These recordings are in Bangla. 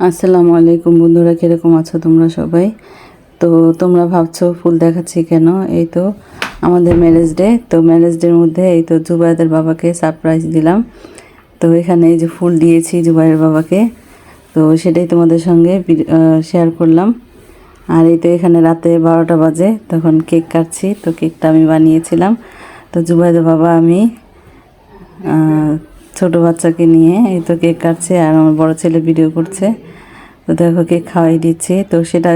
আসসালামু আলাইকুম বন্ধুরা, কীরকম আছো তোমরা সবাই? তো তোমরা ভাবছ ফুল দেখাচ্ছি কেন? এই তো আমাদের ম্যারেজ ডে তো ম্যারেজ ডের মধ্যে এই তো জুবাইদের বাবাকে সারপ্রাইজ দিলাম। তো এখানে এই যে ফুল দিয়েছি জুবাইয়ের বাবাকে। তো সেটাই তোমাদের সঙ্গে শেয়ার করলাম। আর এই তো এখানে রাতে বারোটা বাজে, তখন কেক কাটছি। তো কেকটা আমি বানিয়েছিলাম। তো জুবাইদের বাবা আমি ছোট বাচ্চাকে নিয়ে, এই তো কেক কাটছে আর আমার বড় ছেলে ভিডিও করছে। তো দেখো কেক খাওয়াই দিচ্ছে। তো সেটা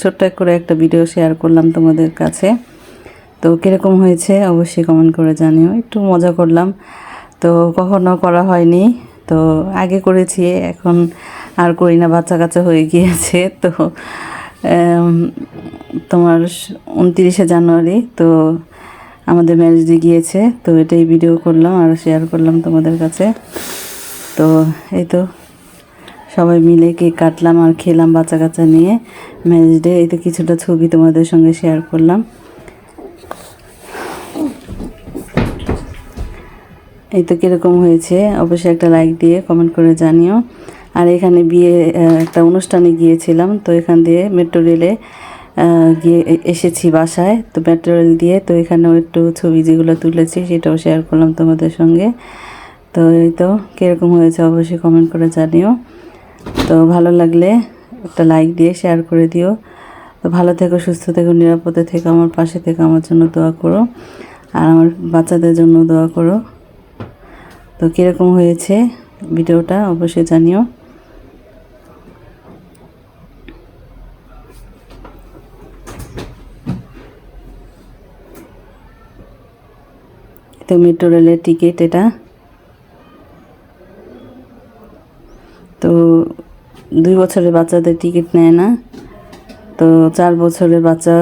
ছোট্ট করে একটা ভিডিও শেয়ার করলাম তোমাদের কাছে। তো কীরকম হয়েছে অবশ্যই কমেন্ট করে জানিও। একটু মজা করলাম। তো কখনো করা হয়নি। তো আগে করেছি, এখন আর করি না। বাচ্চা কাচ্চা হয়ে গিয়েছে। তো তোমার উনতিরিশে জানুয়ারি। তো আমাদের ম্যারেজ ডে গিয়েছে, তো এটাই ভিডিও করলাম আর শেয়ার করলাম তোমাদের কাছে। তো এই তো সবাই মিলে কেক কাটলাম আর খেলাম বাচ্চা কাচ্চা নিয়ে। ম্যারেজ ডে এই তো কিছুটা ছবি তোমাদের সঙ্গে শেয়ার করলাম। এই তো কীরকম হয়েছে, অবশ্যই একটা লাইক দিয়ে কমেন্ট করে জানিও। আর এখানে বিয়ে একটা অনুষ্ঠানে গিয়েছিলাম, তো এখান দিয়ে মেট্রো রেলে গিয়ে এসেছি বাসায়। তো মেট্রো রেল দিয়ে তো এখানেও একটু ছবি যেগুলো তুলেছি সেটাও শেয়ার করলাম তোমাদের সঙ্গে। তো এই তো, কীরকম হয়েছে অবশ্যই কমেন্ট করে জানিও। তো ভালো লাগলে একটা লাইক দিয়ে শেয়ার করে দিও। তো ভালো থেকো, সুস্থ থেকো, নিরাপদে থেকো, আমার পাশে থেকে, আমার জন্য দোয়া করো। আর আমার বাচ্চাদের জন্য দোয়া করো। তো কীরকম হয়েছে ভিডিওটা অবশ্যই জানিও। তো মেট্রো রেলের টিকিট এটা তো দুই বছরের বাচ্চাদের টিকিট নেয় না তো চার বছরের বাচ্চা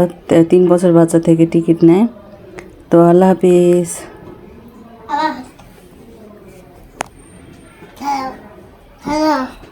তিন বছর বাচ্চা থেকে টিকিট নেয় তো আল্লাহ হাফিজ. Hello.